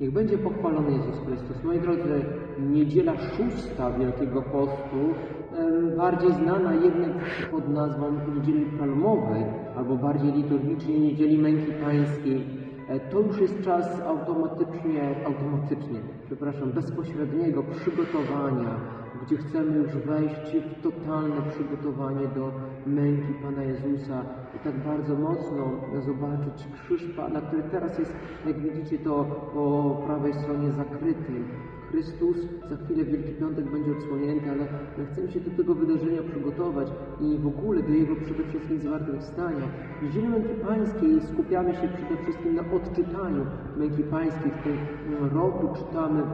Niech będzie pochwalony Jezus Chrystus. Moi drodzy, niedziela szósta Wielkiego Postu, bardziej znana jednak pod nazwą Niedzieli Palmowej, albo bardziej liturgicznie Niedzieli Męki Pańskiej, to już jest czas automatycznie, automatycznie, przepraszam, bezpośredniego przygotowania, gdzie chcemy już wejść w totalne przygotowanie do męki Pana Jezusa i tak bardzo mocno zobaczyć krzyż Pana, który teraz jest, jak widzicie, to po prawej stronie zakryty. Chrystus za chwilę Wielki Piątek będzie odsłonięty, ale my chcemy się do tego wydarzenia przygotować i w ogóle do Jego przede wszystkim zmartwychwstania. W Niedzieli Męki Pańskiej skupiamy się przede wszystkim na odczytaniu Męki Pańskiej. W tym roku czytamy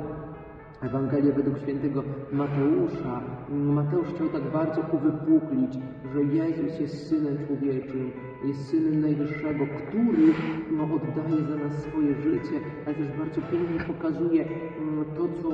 Ewangelię według świętego Mateusza. Mateusz chciał tak bardzo uwypuklić, że Jezus jest Synem Człowieczym, jest Synem Najwyższego, który no, oddaje za nas swoje życie, ale też bardzo pięknie pokazuje mm, to, co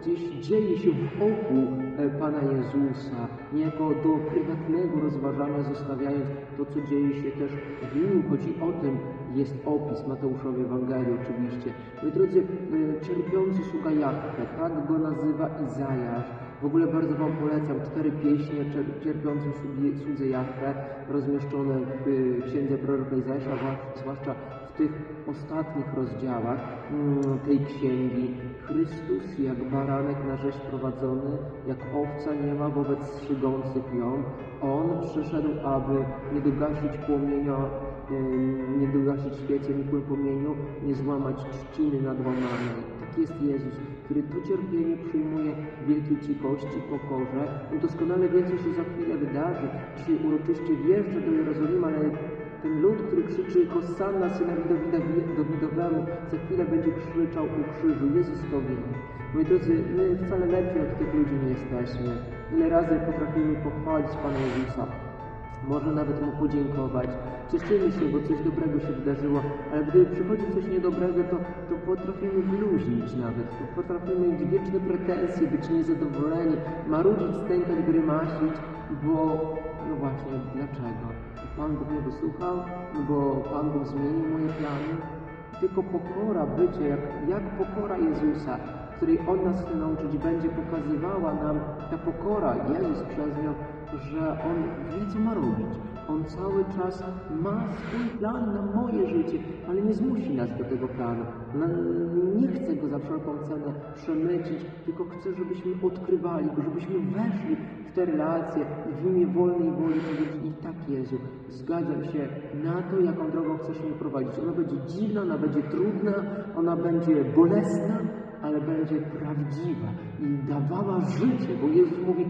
gdzieś dzieje się wokół e, Pana Jezusa, niejako do prywatnego rozważania zostawiając to, co dzieje się też w Nim. Chodzi o tym, jest opis Mateuszowej Ewangelii oczywiście. Moi drodzy, e, cierpiący sługa Jachwę, tak go nazywa Izajasz. W ogóle bardzo Wam polecam cztery pieśnie cierpiącym słudze- Jachwę, rozmieszczone w y, księdze proroka Izajasza, zwłasz- zwłaszcza w tych ostatnich rozdziałach mm, tej księgi. Chrystus jak baranek na rzeź prowadzony, jak owca nie ma wobec strzygących ją. On przyszedł, aby nie dogasić płomienia nie dogasić świecie nikłym płomieniu, nie złamać trzciny nadłamanej. Tak jest Jezus, który to cierpienie przyjmuje w wielkiej cichości, pokorze. On doskonale wie, co się za chwilę wydarzy. Dzisiaj uroczyście wjeżdża do Jerozolimy, ale ten lud, który krzyczy Hosanna synowi Dawidowemu, za chwilę będzie krzyczał u krzyżu. Jezus to wie. Moi drodzy, my wcale lepsi od tych ludzi nie jesteśmy. Ile razy potrafimy pochwalić Pana Jezusa, może nawet mu podziękować. Cieszymy się, bo coś dobrego się wydarzyło, ale gdy przychodzi coś niedobrego, to, to potrafimy bluźnić nawet, to potrafimy mieć wieczne pretensje, być niezadowoleni, marudzić, stękać, grymasić, bo no właśnie, dlaczego? Pan Bóg mnie wysłuchał, bo Pan Bóg zmienił moje plany. Tylko pokora bycie, jak, jak pokora Jezusa, której On nas chce nauczyć, będzie pokazywała nam ta pokora, Jezus przez nią, że On wie, co ma robić. On cały czas ma swój plan na moje życie, ale nie zmusi nas do tego planu. Nie chce go za wszelką cenę przemycić, tylko chce, żebyśmy odkrywali go, żebyśmy weszli w te relacje i w imię wolnej woli powiedzieli tak Jezu, zgadzam się na to, jaką drogą chcesz mnie prowadzić. Ona będzie dziwna, ona będzie trudna, ona będzie bolesna, ale będzie prawdziwa i dawała życie, bo Jezus mówi,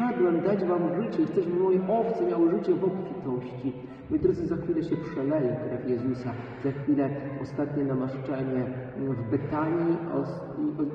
przyszedłem dać wam życie i chcę, żeby moje owce miały życie w obfitości. Moi drodzy, za chwilę się przeleje krew Jezusa, za chwilę ostatnie namaszczenie w Betanii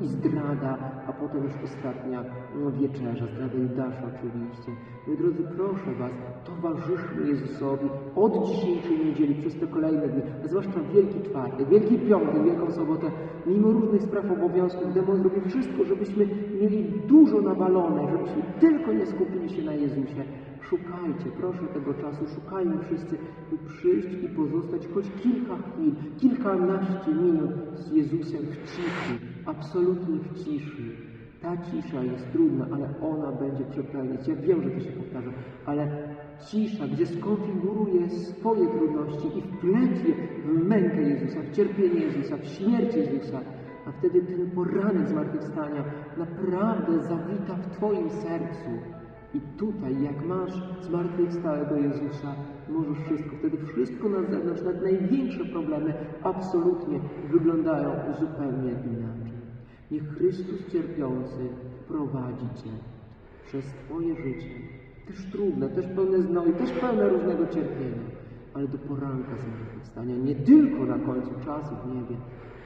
i, zdrada, a potem już ostatnia no, wieczerza, zdrada Judasza oczywiście. Moi drodzy, proszę Was, towarzyszmy Jezusowi od dzisiejszej niedzieli przez te kolejne dni, a zwłaszcza Wielki Czwartek, Wielki Piątek, Wielką Sobotę, mimo różnych spraw, obowiązków, demon zrobi wszystko, żebyśmy mieli dużo nawalone, żebyśmy tylko nie skupili się na Jezusie. Szukajcie, proszę tego czasu, szukajmy wszyscy, by przyjść i pozostać choć kilka chwil, kilkanaście minut z Jezusem w ciszy, absolutnie w ciszy. Ta cisza jest trudna, ale ona będzie przepełniać. Ja wiem, że to się powtarza, ale cisza, gdzie skonfiguruje swoje trudności i wplecie w mękę Jezusa, w cierpienie Jezusa, w śmierć Jezusa, a wtedy ten poranek zmartwychwstania naprawdę zawita w Twoim sercu. I tutaj, jak masz zmartwychwstałego Jezusa, możesz wszystko. Wtedy wszystko na zewnątrz, nawet największe problemy, absolutnie wyglądają zupełnie inaczej. Niech Chrystus cierpiący prowadzi Cię przez Twoje życie. Też trudne, też pełne znoju, też pełne różnego cierpienia, ale do poranka zmartwychwstania, nie tylko na końcu czasu w niebie,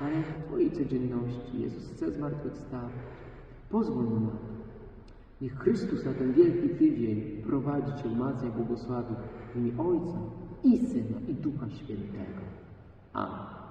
ale w Twojej codzienności. Jezus chce zmartwychwstawać. Pozwól mu na to. Niech Chrystus na ten wielki tydzień prowadzi Cię, umacnia i błogosławi w imię Ojca i Syna i Ducha Świętego. Amen.